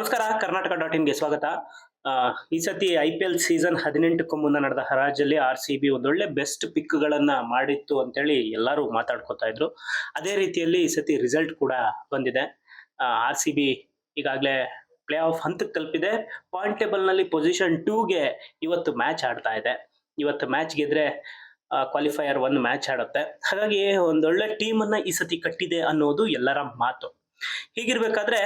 ನಮಸ್ಕಾರ, ಕರ್ನಾಟಕ ಡಾಟ್ ಇನ್ಗೆ ಸ್ವಾಗತ. ಈ ಸತಿ ಐ ಪಿ ಎಲ್ ಸೀಸನ್ ಹದಿನೆಂಟಕ್ಕೂ ಮುನ್ನ ನಡೆದ ಹರಾಜಲ್ಲಿ ಆರ್ ಸಿ ಬಿ ಒಂದೊಳ್ಳೆ ಬೆಸ್ಟ್ ಪಿಕ್ಗಳನ್ನ ಮಾಡಿತ್ತು ಅಂತೇಳಿ ಎಲ್ಲರೂ ಮಾತಾಡ್ಕೊತಾ ಇದ್ರು. ಅದೇ ರೀತಿಯಲ್ಲಿ ಈ ಸತಿ ರಿಸಲ್ಟ್ ಕೂಡ ಬಂದಿದೆ. ಆರ್ ಸಿ ಬಿ ಈಗಾಗಲೇ ಪ್ಲೇ ಆಫ್ ಹಂತಕ್ಕೆ ತಲುಪಿದೆ. ಪಾಯಿಂಟ್ ಟೇಬಲ್ನಲ್ಲಿ ಪೊಸಿಷನ್ ಟೂಗೆ ಇವತ್ತು ಮ್ಯಾಚ್ ಆಡ್ತಾ ಇದೆ. ಇವತ್ತು ಮ್ಯಾಚ್ ಗೆದ್ರೆ ಕ್ವಾಲಿಫೈಯರ್ ಒಂದು ಮ್ಯಾಚ್ ಆಡುತ್ತೆ. ಹಾಗಾಗಿ ಒಂದೊಳ್ಳೆ ಟೀಮ್ ಅನ್ನ ಈ ಸತಿ ಕಟ್ಟಿದೆ ಅನ್ನೋದು ಎಲ್ಲರ ಮಾತು. ಹೀಗಿರ್ಬೇಕಾದ್ರೆ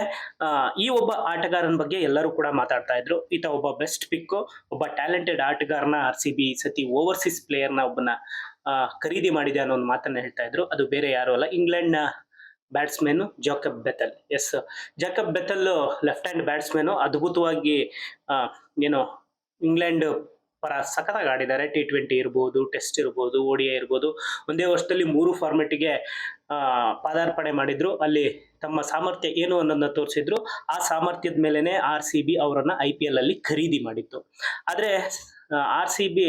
ಈ ಒಬ್ಬ ಆಟಗಾರನ ಬಗ್ಗೆ ಎಲ್ಲರೂ ಕೂಡ ಮಾತಾಡ್ತಾ ಇದ್ರು. ಈತ ಒಬ್ಬ ಬೆಸ್ಟ್ ಪಿಕ್ ಒಬ್ಬ ಟ್ಯಾಲೆಂಟೆಡ್ ಆಟಗಾರನ ಆರ್ ಸಿ ಬಿ ಸತಿ ಓವರ್ಸೀಸ್ ಪ್ಲೇಯರ್ನ ಒಬ್ಬನ ಖರೀದಿ ಮಾಡಿದೆ ಅನ್ನೋ ಒಂದು ಮಾತನ್ನ ಹೇಳ್ತಾ ಇದ್ರು. ಅದು ಬೇರೆ ಯಾರು ಅಲ್ಲ ಇಂಗ್ಲೆಂಡ್ನ batsman Jacob Bethell yes Jacob Bethell left hand batsman ಅದ್ಭುತವಾಗಿ ಏನು ಇಂಗ್ಲೆಂಡ್ ಪರ ಸಖತ್ತಾಗಿ ಆಡಿದ್ದಾರೆ. ಟಿ ಟ್ವೆಂಟಿ ಇರ್ಬೋದು ಟೆಸ್ಟ್ ಇರ್ಬೋದು ಓಡಿಯ ಇರ್ಬೋದು. ಒಂದೇ ವರ್ಷದಲ್ಲಿ ಮೂರು ಫಾರ್ಮೆಟಿಗೆ ಪಾದಾರ್ಪಣೆ ಮಾಡಿದ್ರು. ಅಲ್ಲಿ ತಮ್ಮ ಸಾಮರ್ಥ್ಯ ಏನು ಅನ್ನೋದನ್ನ ತೋರಿಸಿದ್ರು. ಆ ಸಾಮರ್ಥ್ಯದ ಮೇಲೇ ಆರ್ ಸಿ ಬಿ ಅವರನ್ನ ಐ ಪಿ ಎಲ್ ಅಲ್ಲಿ ಖರೀದಿ ಮಾಡಿತ್ತು. ಆದ್ರೆ ಆರ್ ಸಿ ಬಿ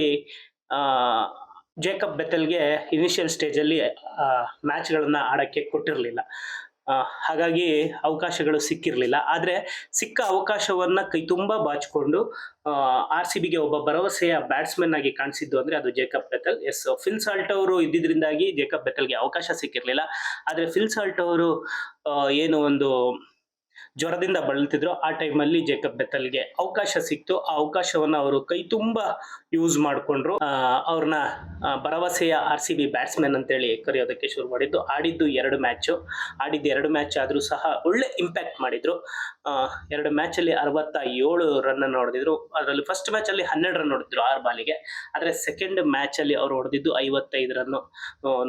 ಜೇಕಬ್ ಬೆತಲ್ಗೆ ಇನಿಷಿಯಲ್ ಸ್ಟೇಜಲ್ಲಿ ಮ್ಯಾಚ್ಗಳನ್ನು ಆಡೋಕ್ಕೆ ಕೊಟ್ಟಿರಲಿಲ್ಲ. ಹಾಗಾಗಿ ಅವಕಾಶಗಳು ಸಿಕ್ಕಿರಲಿಲ್ಲ. ಆದರೆ ಸಿಕ್ಕ ಅವಕಾಶವನ್ನ ಕೈ ತುಂಬ ಬಾಚಿಕೊಂಡು ಆರ್ ಸಿ ಬಿಗೆ ಒಬ್ಬ ಭರವಸೆಯ ಬ್ಯಾಟ್ಸ್ಮನ್ ಆಗಿ ಕಾಣಿಸಿದ್ದು ಅಂದರೆ ಅದು Jacob Bethell yes, Phil Salt ಅವರು ಇದ್ದಿದ್ದರಿಂದಾಗಿ ಜೇಕಬ್ ಬೆತಲ್ಗೆ ಅವಕಾಶ ಸಿಕ್ಕಿರಲಿಲ್ಲ. ಆದರೆ ಫಿಲ್ ಸಾಲ್ಟ್ ಅವರು ಏನು ಒಂದು ಜ್ವರದಿಂದ ಬಳಲ್ತಿದ್ರು. ಆ ಟೈಮಲ್ಲಿ ಜೇಕಬ್ ಬೆತ್ತಲ್ಗೆ ಅವಕಾಶ ಸಿಕ್ತು. ಆ ಅವಕಾಶವನ್ನ ಅವರು ಕೈ ತುಂಬಾ ಯೂಸ್ ಮಾಡಿಕೊಂಡ್ರು. ಅವ್ರನ್ನ ಭರವಸೆಯ ಆರ್ ಸಿ ಬಿ ಬ್ಯಾಟ್ಸ್ಮನ್ ಅಂತೇಳಿ ಕರೆಯೋದಕ್ಕೆ ಶುರು ಮಾಡಿದ್ದು. ಆಡಿದ್ದು ಎರಡು ಮ್ಯಾಚು ಆಡಿದ್ದು ಎರಡು ಮ್ಯಾಚ್ ಆದರೂ ಸಹ ಒಳ್ಳೆ ಇಂಪ್ಯಾಕ್ಟ್ ಮಾಡಿದ್ರು. ಎರಡು ಮ್ಯಾಚಲ್ಲಿ ಅರವತ್ತ ಏಳು ರನ್ ಹೊಡೆದಿದ್ರು. ಅದರಲ್ಲಿ ಫಸ್ಟ್ ಮ್ಯಾಚ್ ಅಲ್ಲಿ ಹನ್ನೆರಡು ರನ್ ಹೊಡೆದಿದ್ರು ಆರು ಬಾಲಿಗೆ. ಆದರೆ ಸೆಕೆಂಡ್ ಮ್ಯಾಚಲ್ಲಿ ಅವರು ಹೊಡೆದಿದ್ದು ಐವತ್ತೈದು ರನ್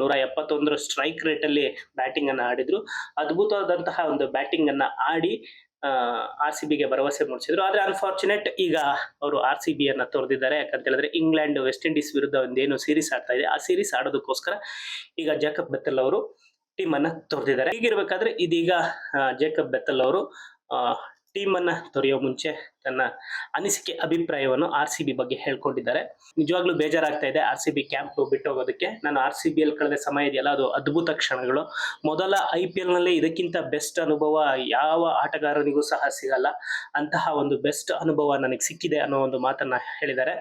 ನೂರ ಎಪ್ಪತ್ತೊಂದರ ಸ್ಟ್ರೈಕ್ ರೇಟಲ್ಲಿ ಬ್ಯಾಟಿಂಗನ್ನು ಆಡಿದ್ರು. ಅದ್ಭುತವಾದಂತಹ ಒಂದು ಬ್ಯಾಟಿಂಗ್ ಅನ್ನ ಆಡಿ ಆರ್ ಸಿ ಬಿಗೆ ಭರವಸೆ ಮೂಡಿಸಿದ್ರು. ಆದ್ರೆ ಅನ್ಫಾರ್ಚುನೇಟ್ ಈಗ ಅವರು ಆರ್ ಸಿ ಬಿ ಅನ್ನ ತೋರಿದಿದ್ದಾರೆ. ಯಾಕಂತ ಹೇಳಿದ್ರೆ ಇಂಗ್ಲೆಂಡ್ ವೆಸ್ಟ್ ಇಂಡೀಸ್ ವಿರುದ್ಧ ಒಂದೇನು ಸೀರೀಸ್ ಆಡ್ತಾ ಇದೆ. ಆ ಸೀರೀಸ್ ಆಡೋದಕ್ಕೋಸ್ಕರ ಈಗ ಜಾಕಬ್ ಬೆತ್ತಲ್ ಅವರು ಟೀಮ್ ಅನ್ನ ತೊರೆದಿದ್ದಾರೆ. ಹೀಗಿರ್ಬೇಕಾದ್ರೆ ಇದೀಗ ಜೇಕಬ್ ಬೆತ್ತಲ್ ಅವರು ಟೀಮ್ ಅನ್ನ ಮುಂಚೆ ತನ್ನ ಅನಿಸಿಕೆ ಅಭಿಪ್ರಾಯವನ್ನು ಆರ್ ಸಿ ಬಿ ಬಗ್ಗೆ ಹೇಳ್ಕೊಂಡಿದ್ದಾರೆ. ನಿಜವಾಗ್ಲೂ ಬೇಜಾರಾಗ್ತಾ ಇದೆ ಆರ್ ಸಿ ಬಿ ಕ್ಯಾಂಪ್ ಬಿಟ್ಟೋಗೋದಕ್ಕೆ ನಾನು ಆರ್ ಸಿ ಬಿ ಎಲ್ ಕಳೆದ ಸಮಯ ಇದೆಯಲ್ಲ ಅದು ಅದ್ಭುತ ಕ್ಷಣಗಳು. ಮೊದಲ ಐ ಪಿ ಎಲ್ನಲ್ಲಿ ಇದಕ್ಕಿಂತ ಬೆಸ್ಟ್ ಅನುಭವ ಯಾವ ಆಟಗಾರನಿಗೂ ಸಹ ಸಿಗಲ್ಲ. ಅಂತಹ ಒಂದು ಬೆಸ್ಟ್ ಅನುಭವ ನನಗೆ ಸಿಕ್ಕಿದೆ ಅನ್ನೋ ಒಂದು ಮಾತನ್ನ ಹೇಳಿದ್ದಾರೆ.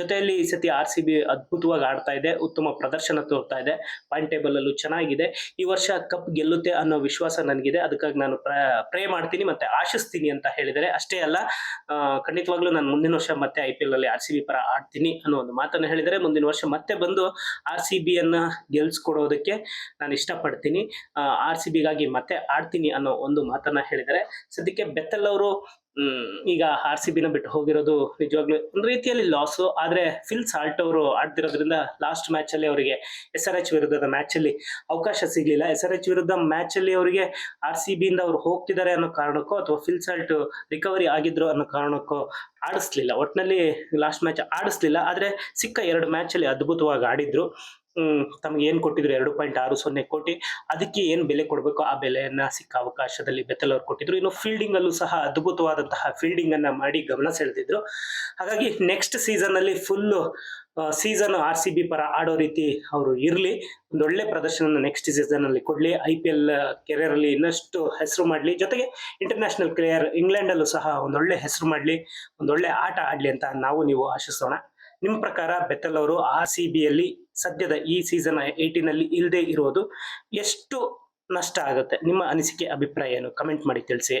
ಜೊತೆಯಲ್ಲಿ ಈ ಸತಿ ಆರ್ ಸಿ ಬಿ ಅದ್ಭುತವಾಗಿ ಆಡ್ತಾ ಇದೆ, ಉತ್ತಮ ಪ್ರದರ್ಶನ ತೋರ್ತಾ ಇದೆ, ಪಾಯಿಂಟ್ ಟೇಬಲ್ ಅಲ್ಲೂ ಚೆನ್ನಾಗಿದೆ. ಈ ವರ್ಷ ಕಪ್ ಗೆಲ್ಲುತ್ತೆ ಅನ್ನೋ ವಿಶ್ವಾಸ ನನಗಿದೆ. ಅದಕ್ಕಾಗಿ ನಾನು ಪ್ರೇ ಮಾಡ್ತೀನಿ ಮತ್ತೆ ಆಶಿಸ್ತೀನಿ ಅಂತ ಹೇಳಿದರೆ, ಅಷ್ಟೇ ಅಲ್ಲ ಖಂಡಿತವಾಗ್ಲೂ ನಾನು ಮುಂದಿನ ವರ್ಷ ಮತ್ತೆ ಐ ಪಿ ಎಲ್ ಅಲ್ಲಿ ಆರ್ ಸಿ ಬಿ ಪರ ಆಡ್ತೀನಿ ಅನ್ನೋ ಒಂದು ಮಾತನ್ನು ಹೇಳಿದರೆ, ಮುಂದಿನ ವರ್ಷ ಮತ್ತೆ ಬಂದು ಆರ್ ಸಿ ಬಿ ಅನ್ನ ಗೆಲ್ಸ್ಕೊಡೋದಕ್ಕೆ ನಾನು ಇಷ್ಟಪಡ್ತೀನಿ. ಆರ್ ಸಿ ಬಿಗಾಗಿ ಮತ್ತೆ ಆಡ್ತೀನಿ ಅನ್ನೋ ಒಂದು ಮಾತನ್ನ ಹೇಳಿದರೆ, ಸದ್ಯಕ್ಕೆ ಬೆತ್ತಲ್ ಅವರು ಈಗ ಆರ್ ಸಿ ಬಿನ ಬಿಟ್ಟು ಹೋಗಿರೋದು ನಿಜವಾಗ್ಲೂ ಒಂದು ರೀತಿಯಲ್ಲಿ ಲಾಸು ಆದ್ರೆ ಫಿಲ್ ಸಾಲ್ಟ್ ಅವರು ಆಡ್ತಿರೋದ್ರಿಂದ ಲಾಸ್ಟ್ ಮ್ಯಾಚ್ ಅಲ್ಲಿ ಅವರಿಗೆ ಎಸ್ ಆರ್ ಎಚ್ ವಿರುದ್ಧದ ಮ್ಯಾಚ್ ಅಲ್ಲಿ ಅವಕಾಶ ಸಿಗ್ಲಿಲ್ಲ. ಎಸ್ ಆರ್ ಎಚ್ ವಿರುದ್ಧ ಮ್ಯಾಚ್ ಅಲ್ಲಿ ಅವರಿಗೆ ಆರ್ ಸಿ ಬಿ ಇಂದ ಅವ್ರು ಹೋಗ್ತಿದ್ದಾರೆ ಅನ್ನೋ ಕಾರಣಕ್ಕೋ ಅಥವಾ ಫಿಲ್ ರಿಕವರಿ ಆಗಿದ್ರು ಅನ್ನೋ ಕಾರಣಕ್ಕೂ ಆಡಿಸ್ಲಿಲ್ಲ. ಒಟ್ಟಿನಲ್ಲಿ ಲಾಸ್ಟ್ ಮ್ಯಾಚ್ ಆಡಿಸ್ಲಿಲ್ಲ. ಆದರೆ ಸಿಕ್ಕ ಎರಡು ಮ್ಯಾಚಲ್ಲಿ ಅದ್ಭುತವಾಗಿ ಆಡಿದ್ರು. ತಮಗೆ ಏನು ಕೊಟ್ಟಿದ್ರು? ಎರಡು ಪಾಯಿಂಟ್ ಆರು ಸೊನ್ನೆ ಕೋಟಿ. ಅದಕ್ಕೆ ಏನು ಬೆಲೆ ಕೊಡಬೇಕು ಆ ಬೆಲೆಯನ್ನು ಸಿಕ್ಕ ಅವಕಾಶದಲ್ಲಿ ಬೆತ್ತಲ್ ಅವ್ರು ಕೊಟ್ಟಿದ್ರು. ಇನ್ನು ಫೀಲ್ಡಿಂಗಲ್ಲೂ ಸಹ ಅದ್ಭುತವಾದಂತಹ ಫೀಲ್ಡಿಂಗನ್ನು ಮಾಡಿ ಗಮನ ಸೆಳೆದಿದ್ರು. ಹಾಗಾಗಿ next season full full season R C B ಪರ ಆಡೋ ರೀತಿ ಅವರು ಇರ್ಲಿ. ಒಂದೊಳ್ಳೆ ಪ್ರದರ್ಶನ ನೆಕ್ಸ್ಟ್ ಸೀಸನ್ ಅಲ್ಲಿ ಕೊಡ್ಲಿ. ಐ ಪಿ ಎಲ್ ಕೆರಿಯರ್ ಅಲ್ಲಿ ಇನ್ನಷ್ಟು ಹೆಸರು ಮಾಡ್ಲಿ. ಜೊತೆಗೆ ಇಂಟರ್ನ್ಯಾಷನಲ್ ಪ್ಲೇಯರ್ ಇಂಗ್ಲೆಂಡ್ ಅಲ್ಲೂ ಸಹ ಒಂದೊಳ್ಳೆ ಹೆಸರು ಮಾಡ್ಲಿ. ಒಂದೊಳ್ಳೆ ಆಟ ಆಡ್ಲಿ ಅಂತ ನಾವು ನೀವು ಆಶಿಸೋಣ. ನಿಮ್ಮ ಪ್ರಕಾರ ಬೆತ್ತಲ್ ಅವರು ಆರ್ ಸಿ ಬಿ ಅಲ್ಲಿ ಸದ್ಯದ ಈ ಸೀಸನ್ ಏಯ್ಟೀನ್ ಅಲ್ಲಿ ಇಲ್ಲದೆ ಇರೋದು ಎಷ್ಟು ನಷ್ಟ ಆಗುತ್ತೆ? ನಿಮ್ಮ ಅನಿಸಿಕೆ, ಅಭಿಪ್ರಾಯ ಏನು? ಕಮೆಂಟ್ ಮಾಡಿ ತಿಳಿಸಿ.